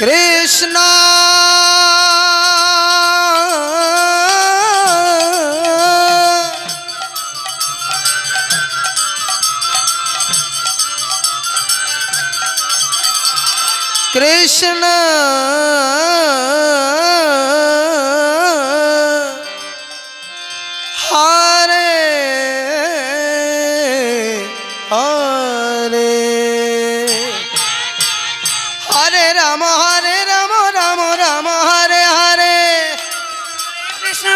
Krishna. Krishna.